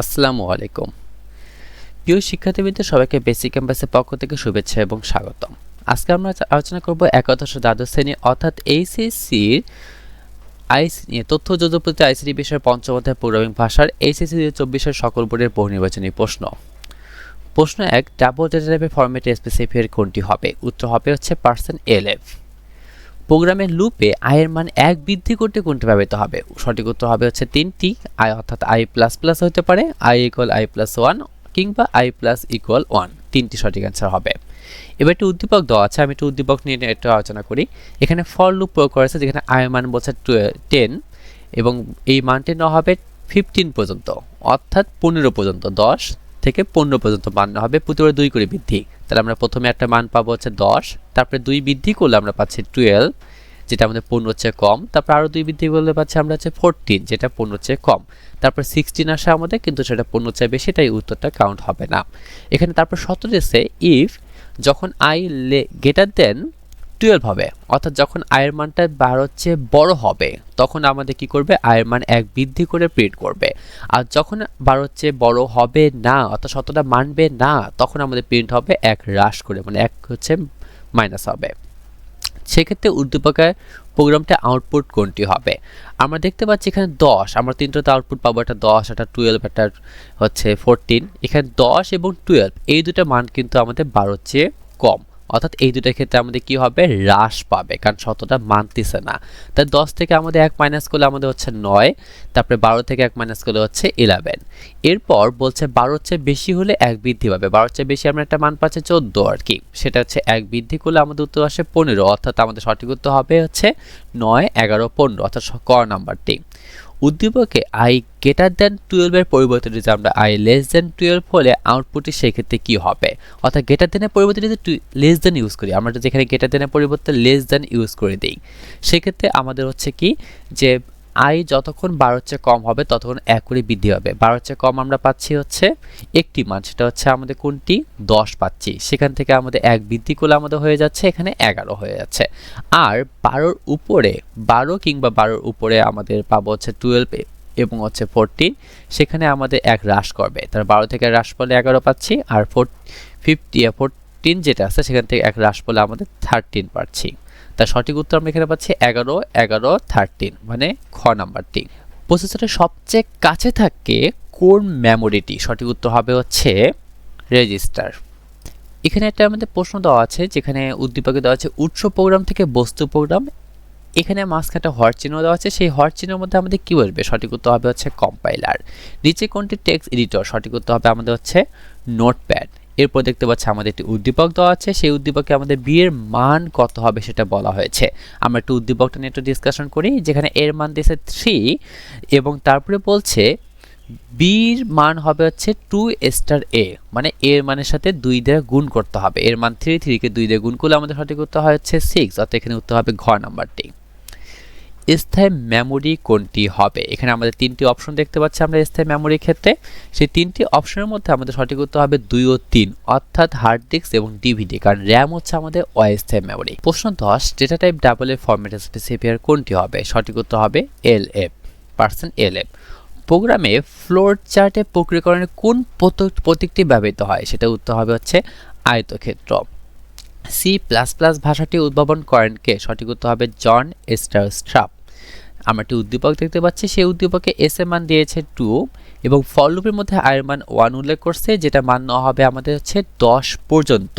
আসসালামু আলাইকুম। প্রিয় শিক্ষার্থীবৃন্দ, সবাইকে বেসিক ক্যাম্পাসের পক্ষ থেকে শুভেচ্ছা এবং স্বাগতম। আজকে আমরা আলোচনা করব একাদশ দ্বাদশ শ্রেণি অর্থাৎ এইচএসসির আইসি নিয়ে তথ্য যোজপতি আইসিটি বিষয়ের পঞ্চম অধ্যায় প্রোগ্রামিং ভাষার এইচএসসি চব্বিশের সকল বোর্ডের বহু নির্বাচনী প্রশ্ন। প্রশ্ন এক ডাবল ডেটা টাইপের ফরম্যাটে স্পেসিফায়ার কোনটি হবে? উত্তর হবে হচ্ছে পার্সেন্ট এলএফ প্রোগ্রামের লুপে আয়ের মান এক বৃদ্ধি করতে কোনটি ব্যবহৃত হবে? সঠিক উত্তর হবে হচ্ছে তিনটি। আই অর্থাৎ আই প্লাস প্লাস হতে পারে I equal I plus one কিংবা আই প্লাস ইকুয়াল ওয়ান তিনটি সঠিক অ্যান্সার হবে। এবার একটি উদ্দীপক দেওয়া আছে, আমি একটু উদ্দীপক নিয়ে একটু আলোচনা করি। এখানে ফর লুপ প্রয়োগ করেছে যেখানে আয়ের মান বলছে টেন এবং এই মানটি নেওয়া হবে ফিফটিন পর্যন্ত, অর্থাৎ পনেরো পর্যন্ত, দশ থেকে পনেরো পর্যন্ত মান হবে, প্রতিবার দুই করে বৃদ্ধি। তাহলে আমরা প্রথমে একটা মান পাবো হচ্ছে দশ, তারপরে দুই বৃদ্ধি করলে আমরা পাচ্ছি টুয়েলভ যেটা আমাদের পনেরো চেয়ে কম। তারপর আরও দুই বৃদ্ধি করলে পাচ্ছি আমরা হচ্ছে ফোরটিন যেটা পনেরো চেয়ে কম। তারপর সিক্সটিন আসে আমাদের, কিন্তু সেটা পনেরো চেয়ে বেশি, তাই উত্তরটা কাউন্ট হবে না। এখানে তারপর সতেরো এসে ইফ যখন আই লে গেটার দেন টুয়েলভ হবে। অর্থাৎ যখন আয়ের মানটা বারোর চেয়ে বড় হবে, তখন আমাদের কি করবে? আয়ের মান এক বৃদ্ধি করে প্রিন্ট করবে। আর যখন বারোর চেয়ে বড় হবে না, অর্থাৎ শতটা মানবে না, তখন আমাদের প্রিন্ট হবে এক হ্রাস করে মানে এক হচ্ছে মাইনাস হবে। সেক্ষেত্রে উদ্দীপকের প্রোগ্রামটা আউটপুট কোনটি হবে? আমরা দেখতে পাচ্ছি এখানে দশ, আমরা তিনটাতে আউটপুট পাবো, একটা দশ, একটা টুয়েলভ একটা হচ্ছে ফোরটিন এখানে দশ এবং টুয়েলভ এই দুটো মান কিন্তু আমাদের বারোর চেয়ে কম। অর্থাৎ এই দুটার ক্ষেত্রে আমাদের কি হবে? হ্রাস পাবে, কারণ শতটা মানতেছে না। তাই দশ থেকে আমাদের এক মাইনাস করলে আমাদের হচ্ছে নয়, তারপরে বারো থেকে এক মাইনাস করলে হচ্ছে ইলেভেন এরপর বলছে বারোর চেয়ে বেশি হলে এক বৃদ্ধি পাবে। বারোর চেয়ে বেশি আমরা একটা মান পাচ্ছি চোদ্দ আর কি। সেটা হচ্ছে এক বৃদ্ধি করলে আমাদের উত্তর আসে পনেরো, অর্থাৎ আমাদের সঠিক উত্তর হবে হচ্ছে নয়, এগারো, পনেরো, অর্থাৎ ক নাম্বারটি উদ্দীপকে আই গ্রেটার দেন টুয়েলভের পরিবর্তে যদি আমরা আই লেস দেন টুয়েলভ হলে আউটপুটটি সেক্ষেত্রে কী হবে? অর্থাৎ গ্রেটার দেনের পরিবর্তে যদি লেস দেন ইউজ করি, আমরা যদি এখানে গ্রেটার দেনের পরিবর্তে লেস দেন ইউজ করে দিই, সেক্ষেত্রে আমাদের হচ্ছে কি যে আই যতক্ষণ বারোর চেয়ে কম হবে, ততক্ষণ এক করে বৃদ্ধি হবে বারোর চেয়ে কম আমরা পাচ্ছি হচ্ছে একটি মান, সেটা হচ্ছে আমাদের কোনটি? দশ পাচ্ছি। সেখান থেকে আমাদের এক বৃদ্ধি করলে আমাদের হয়ে যাচ্ছে এখানে এগারো হয়ে যাচ্ছে। আর বারোর উপরে, বারো কিংবা বারোর উপরে আমাদের পাবো হচ্ছে টুয়েলভ এবং হচ্ছে ফোরটিন সেখানে আমাদের এক হ্রাস করবে। তার বারো থেকে হ্রাস পড়লে এগারো পাচ্ছি, আর ফোর, ফিফটি ফোরটিন যেটা আছে, সেখান থেকে এক হ্রাস পড়লে আমাদের থার্টিন পাচ্ছি। তার সঠিক উত্তর আমরা এখানে পাচ্ছি এগারো এগারো, থার্টিন মানে খ নাম্বারটি। প্রসেসরের সবচেয়ে কাছে থাকে কোন মেমোরিটি? সঠিক উত্তর হবে হচ্ছে রেজিস্টার। এখানে একটা আমাদের প্রশ্ন দেওয়া আছে, যেখানে উদ্দীপকে দেওয়া আছে উৎস প্রোগ্রাম থেকে বস্তু প্রোগ্রাম এখানে মাঝখানে হর চিহ্ন দেওয়া আছে। সেই হর চিহ্নের মধ্যে আমাদের কি বসবে সঠিক উত্তর হবে হচ্ছে কম্পাইলার নিচে কোনটি টেক্সট এডিটর সঠিক উত্তর হবে আমাদের হচ্ছে নোটপ্যাড এরপর দেখতে পাচ্ছি আমাদের একটি উদ্দীপক দেওয়া আছে। সেই উদ্দীপকে আমাদের বি এর মান কত হবে সেটা বলা হয়েছে। আমরা একটু উদ্দীপকটা নিয়ে একটু ডিসকাশন করি, যেখানে এর মান দিয়েছে থ্রি এবং তারপরে বলছে বির মান হবে হচ্ছে টু স্টার এ মানে এর মানের সাথে দুই দ্বারা গুণ করতে হবে। এর মান থ্রি থ্রিকে দুই দিয়ে গুণ করলে আমাদের সঠিক উত্তর হয় হচ্ছে সিক্স অর্থাৎ এখানে উত্তর হবে ঘর নাম্বারটি। স্থায়ী মেমোরি কোনটি হবে? এখানে আমাদের তিনটি অপশন দেখতে পাচ্ছি আমরা স্থায়ী মেমোরির ক্ষেত্রে। সেই তিনটি অপশনের মধ্যে আমাদের সঠিক উত্তর হবে দুই ও তিন, অর্থাৎ হার্ড ডিস্ক এবং ডিভিডি কারণ র্যাম হচ্ছে আমাদের অস্থায়ী মেমোরি প্রশ্ন দশ ডেটা টাইপ ডাবল এর ফরম্যাট স্পেসিফিয়ার কোনটি হবে? সঠিক উত্তর হবে L F percent L F প্রোগ্রামে ফ্লোর চার্টে প্রক্রিয়াকরণে কোন প্রতীকটি ব্যবহৃত হয়? সেটা উত্তর হবে হচ্ছে আয়তক্ষেত্র। সি প্লাস প্লাস ভাষাটি উদ্ভাবন করেন কে? সঠিক উত্তর হবে জন এস্টার স্ট্রাপ। আমরা একটি উদ্দীপক দেখতে পাচ্ছি। সেই উদ্দীপকে এস এ মান দিয়েছে টু এবং ফল লুপের মধ্যে আয়ের মান ওয়ান উল্লেখ করছে, যেটা মান নেওয়া হবে আমাদের হচ্ছে দশ পর্যন্ত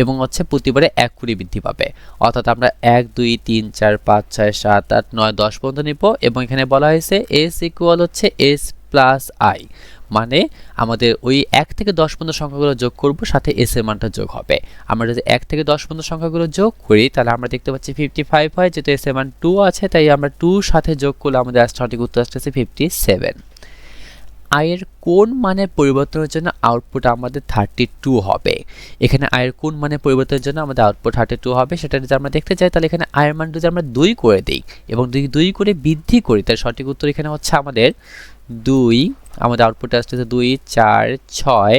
এবং হচ্ছে প্রতিবারে এক কুড়ি বৃদ্ধি পাবে। অর্থাৎ আমরা এক, দুই, তিন, চার, পাঁচ, ছয়, সাত, আট, নয়, দশ পর্যন্ত নিব এবং এখানে বলা হয়েছে এস ইকুয়াল হচ্ছে এস প্লাস আই মানে আমাদের ওই এক থেকে দশ পর্যন্ত সংখ্যাগুলো যোগ করব, সাথে এস এর মানটা যোগ হবে। আমরা যদি এক থেকে দশ পর্যন্ত সংখ্যাগুলো যোগ করি, তাহলে আমরা দেখতে পাচ্ছি ফিফটি ফাইভ হয়, যেহেতু এস এর মান টু আছে, তাই আমরা টু সাথে যোগ করলে আমাদের সঠিক উত্তর আসতেছে ফিফটি সেভেন আয়ের কোন মানের পরিবর্তনের জন্য আউটপুট আমাদের থার্টি টু হবে। এখানে আয়ের কোন মানের পরিবর্তনের জন্য আমাদের আউটপুট থার্টি টু হবে, সেটা যদি আমরা দেখতে চাই তাহলে এখানে আয়ের মান যদি আমরা দুই করে দিই এবং দুই দুই করে বৃদ্ধি করি তার সঠিক উত্তর এখানে হচ্ছে আমাদের দুই, আমাদের আউটপুটে আসতেছে দুই, চার, ছয়,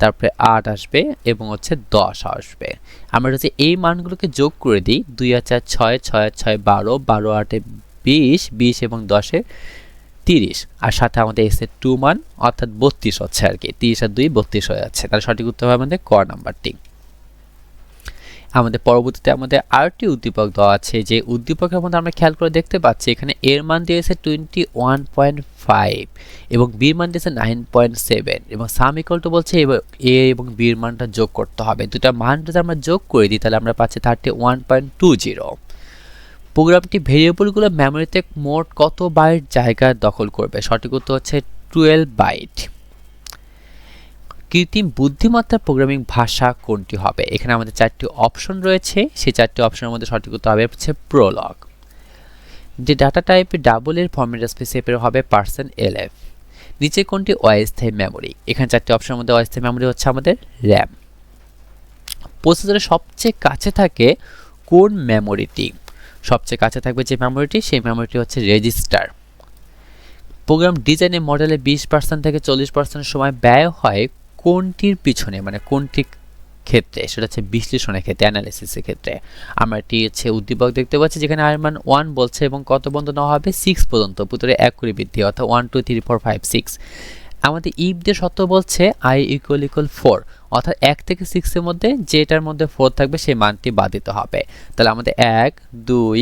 তারপরে আট আসবে এবং হচ্ছে দশ আসবে। আমরা যদি এই মানগুলোকে যোগ করে দিই, দুই আর চার, ছয় ছয় ছয় বারো বারো আটে বিশ বিশ এবং দশে তিরিশ। আর সাথে আমাদের এস এর টু মান অর্থাৎ বত্রিশ হচ্ছে আর কি। তিরিশ আর দুই বত্রিশ হয়ে যাচ্ছে। তাহলে সঠিক উত্তর হবে আমাদের ক নাম্বারটি। আমাদের পরবর্তীতে আমাদের আরেকটি উদ্দীপক দেওয়া আছে যে উদ্দীপকের মধ্যে আমরা খেয়াল করে দেখতে পাচ্ছি, এখানে এর মান দিয়েছে টোয়েন্টি ওয়ান পয়েন্ট ফাইভ এবং বির মান দিয়েছে নাইন পয়েন্ট সেভেন এবং সাম ইকল টু বলছে এ এবং বির মানটা যোগ করতে হবে। দুটা মান যদি আমরা যোগ করে দিই, তাহলে আমরা পাচ্ছি thirty one point two zero প্রোগ্রামটি ভেরিয়েবলগুলো মেমোরিতে মোট কত বাইট জায়গা দখল করবে? সঠিক উত্তর হচ্ছে টুয়েলভ বাইট। কৃত্রিম বুদ্ধিমত্তা প্রোগ্রামিং ভাষা কোনটি হবে? এখানে আমাদের চারটি অপশন রয়েছে। সেই চারটি অপশনের মধ্যে সঠিক উত্তর হবে হচ্ছে প্রলগ যে ডাটা টাইপ ডাবল এর ফর্মেট স্পেসিফের হবে পার্সেন্ট এলএফ নিচে কোনটি অস্থায়ী মেমোরি এখানে চারটি অপশনের মধ্যে অস্থায়ী মেমোরি হচ্ছে আমাদের র্যাম প্রসেসরের সবচেয়ে কাছে থাকে কোন মেমোরিটি সবচেয়ে কাছে থাকবে যে মেমোরিটি সেই মেমোরিটি হচ্ছে রেজিস্টার প্রোগ্রাম ডিজাইনে মডেলে বিশ পার্সেন্ট থেকে চল্লিশ পার্সেন্ট সময় ব্যয় হয় কোনটির পিছনে মানে কোনটির ক্ষেত্রে? সেটা হচ্ছে বিশ্লেষণের ক্ষেত্রে অ্যানালিসিসের ক্ষেত্রে। আমরা এটি হচ্ছে উদ্দীপক দেখতে পাচ্ছি, যেখানে আর মান ওয়ান বলছে এবং কত পর্যন্ত নেওয়া হবে? সিক্স পর্যন্ত পুতরে এক করে বৃদ্ধি, অর্থাৎ one two three four five six আমাদের ইফ দিয়ে সত্য বলছে আই ইকুয়াল ইকুয়াল ফোর অর্থাৎ এক থেকে সিক্সের মধ্যে যেটার মধ্যে ফোর থাকবে সেই মানটি বাদ দিতে হবে। তাহলে আমাদের এক, দুই,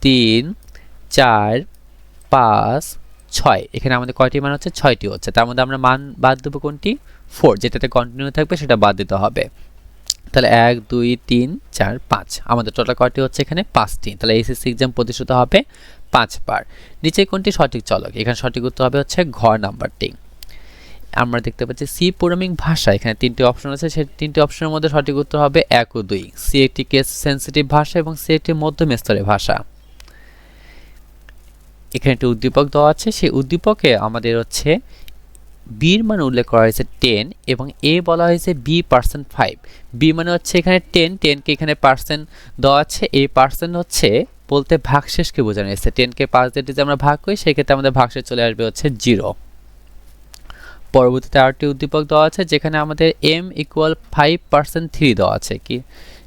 তিন, চার, পাঁচ, ছয়। এখানে আমাদের কয়টি মান হচ্ছে? ছয়টি হচ্ছে। তার মধ্যে আমরা মান বাদ দেবো কোনটি? ফোর যেটাতে কন্টিনিউ থাকবে সেটা বাদ দিতে হবে। তাহলে এক, দুই, তিন, চার, পাঁচ। আমাদের টোটাল কয়টি হচ্ছে এখানে? পাঁচটি। তাহলে এসএসসি এক্সাম প্রতিষ্ঠিত হবে পাঁচবার। নিচে কোনটি সঠিক চলক? এখানে সঠিক উত্তর হবে হচ্ছে ঘর নাম্বারটি। আমরা দেখতে পাচ্ছি সি প্রোগ্রামিং ভাষা, এখানে তিনটি অপশন আছে সেই তিনটি অপশনের মধ্যে সঠিক উত্তর হবে এক ও দুই। সি একটি কেস সেন্সিটিভ ভাষা এবং সি একটি মধ্যম স্তরের ভাষা। এখানে একটি উদ্দীপক দেওয়া আছে, সেই উদ্দীপকে আমাদের হচ্ছে বির মান উল্লেখ করা হয়েছে টেন এবং এ বলা হয়েছে বি পার্সেন্ট ফাইভ বি মানে হচ্ছে এখানে টেন টেনকে এখানে পার্সেন্ট দেওয়া আছে, এই পার্সেন্ট হচ্ছে বলতে ভাগশেষকে বোঝানো হয়েছে। টেনকে পাঁচ দিয়ে যদি আমরা ভাগ করি, সেক্ষেত্রে আমাদের ভাগশেষ চলে আসবে হচ্ছে জিরো পরবর্তীতে আরেকটি উদ্দীপক দেওয়া আছে, যেখানে আমাদের M equal five percent three দেওয়া আছে। কি?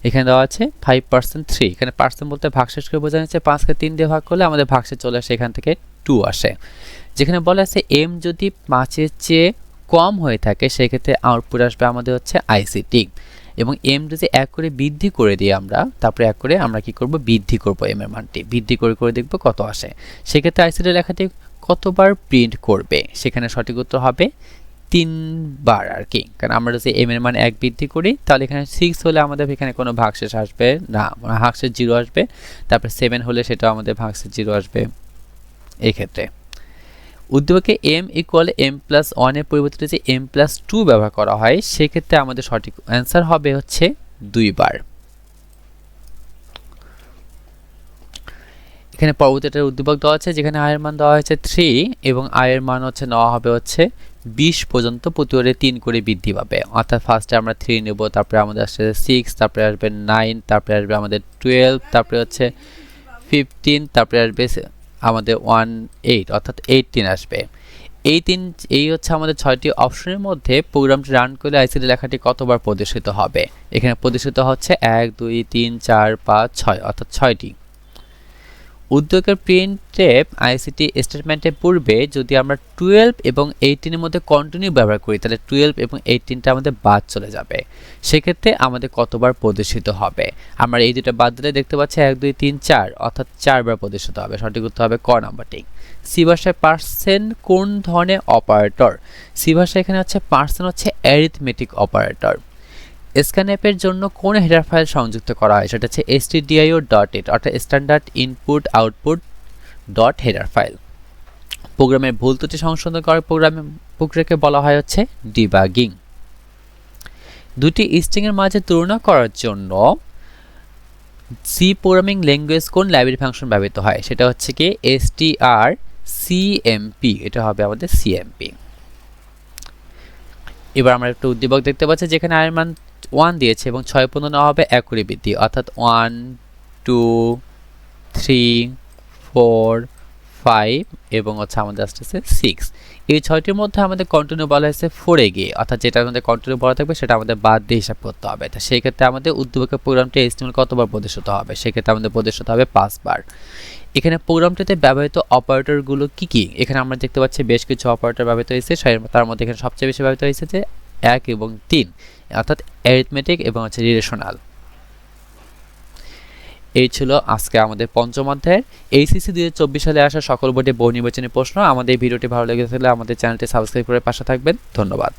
এখানে দেওয়া আছে ফাইভ পার্সেন্ট থ্রি এখানে পার্সেন্ট বলতে ভাগশেষ করে বোঝানো হচ্ছে, পাঁচকে তিন দিয়ে ভাগ করলে আমাদের ভাগশেষ চলে আসে, এখান থেকে টু আসে। যেখানে বলা আছে এম যদি পাঁচের চেয়ে কম হয়ে থাকে, সেক্ষেত্রে আউটপুট আসবে আমাদের হচ্ছে আইসিটি এবং এম যদি এক করে বৃদ্ধি করে দিই আমরা, তারপরে এক করে আমরা কি করব? বৃদ্ধি করব এম এর মানটি। বৃদ্ধি করে করে দেখব কত আসে। সেক্ষেত্রে আইসিটি লেখাটি কতবার প্রিন্ট করবে? সেখানে সঠিক উত্তর হবে তিনবার আর কি কারণ আমরা যদি এম এর মান এক বৃদ্ধি করি, তাহলে এখানে সিক্স হলে আমাদের এখানে কোনো ভাগশেষ আসবে না। ভাগশেষ জিরো আসবে। তারপরে সেভেন হলে সেটাও আমাদের ভাগশেষ জিরো আসবে এই ক্ষেত্রে উদ্দীপকে এম ইকুয়াল এম প্লাস ওয়ানের পরিবর্তে যে এম প্লাস টু ব্যবহার করা হয়, সেক্ষেত্রে আমাদের সঠিক অ্যান্সার হবে হচ্ছে দুইবার। এখানে পরবর্তীটার উদ্দীপক দেওয়া আছে, যেখানে আয়ের মান দেওয়া হয়েছে থ্রি এবং আয়ের মান হচ্ছে নেওয়া হবে হচ্ছে বিশ পর্যন্ত, প্রতিবারে তিন করে বৃদ্ধি পাবে। অর্থাৎ ফার্স্টে আমরা থ্রি নেব, তারপরে আমাদের আসছে সিক্স তারপরে আসবে নাইন তারপরে আসবে আমাদের টুয়েলভ তারপরে হচ্ছে ফিফটিন তারপরে আসবে আমাদের ওয়ান এইট অর্থাৎ এইটিন আসবে। এই তিন, এই হচ্ছে আমাদের ছয়টি অপশনের মধ্যে প্রোগ্রামটি রান করলে আইসিডি লেখাটি কতবার প্রদর্শিত হবে? এখানে প্রদর্শিত হচ্ছে এক, দুই, তিন, চার, পাঁচ, ছয়, অর্থাৎ ছয়টি। উদ্যোগের প্রিন্টে আইসিটি স্টেটমেন্টের পূর্বে যদি আমরা টুয়েলভ এবং এইটিনের মধ্যে কন্টিনিউ ব্যবহার করি, তাহলে টুয়েলভ এবং এইটিনটা আমাদের বাদ চলে যাবে। সেক্ষেত্রে আমাদের কতবার প্রদর্শিত হবে? আমরা এই দুটো বাদ দিলে দেখতে পাচ্ছি এক, দুই, তিন, চার, অর্থাৎ চারবার প্রদর্শিত হবে। সঠিক উত্তর হবে ক নাম্বারটি। সি ভাষায় পার্সেন্ট কোন ধরনের অপারেটর সি ভাষায় এখানে হচ্ছে পার্সেন্ট হচ্ছে অ্যারিথমেটিক অপারেটর স্ক্যানঅ্যাপের জন্য কোন হেডার ফাইল সংযুক্ত করা হয়? সেটা হচ্ছে এসটিডিআইও ডট ইট অর্থাৎ standard input output dot header file প্রোগ্রামের ভুল ত্রুটি সংশোধন করার প্রোগ্রামের প্রক্রিয়াকে বলা হয় হচ্ছে ডিবাগিং দুটি স্ট্রিংয়ের মাঝে তুলনা করার জন্য সি প্রোগ্রামিং ল্যাঙ্গুয়েজ কোন লাইব্রেরি ফাংশন ব্যবহৃত হয়? সেটা হচ্ছে কি এসটিআর সিএমপি এটা হবে আমাদের সিএমপি এবার আমরা একটা উদ্দীপক দেখতে পাচ্ছি, যেখানে আয়ের মান ওয়ান দিয়েছে এবং ছয় পর্যন্ত নেওয়া হবে এক বৃদ্ধি। অর্থাৎ one two three four five এবং হচ্ছে আমাদের আসতেছে সিক্স এই ছয়টির মধ্যে আমাদের কন্টিনিউ বলা হয়েছে ফোরে গিয়ে। অর্থাৎ যেটা আমাদের কন্টিনিউ বলা থাকবে সেটা আমাদের বাদ দিয়ে হিসাব করতে হবে। তা সেই ক্ষেত্রে আমাদের উদ্যোগের প্রোগ্রামটি এস্টিমেল কতবার প্রদর্শিত হবে? সেক্ষেত্রে আমাদের প্রদর্শিত হবে পাঁচবার। এখানে প্রোগ্রামটিতে ব্যবহৃত অপারেটরগুলো কী কী? এখানে আমরা দেখতে পাচ্ছি বেশ কিছু অপারেটর ব্যবহৃত হয়েছে। তার মধ্যে এখানে সবচেয়ে বেশি ব্যবহৃত হয়েছে যে এক এবং তিন, অর্থাৎ অ্যারিথমেটিক এবং হচ্ছে রিলেশনাল এই ছিল আজকে আমাদের পঞ্চম অধ্যায়ের। এইসিসি দুই চব্বিশ সালে আসা সকল বোর্ডে বহু নির্বাচনী প্রশ্ন। আমাদের ভিডিওটি ভালো লেগে থাকলে আমাদের চ্যানেলটি সাবস্ক্রাইব করে পাশে থাকবেন। ধন্যবাদ।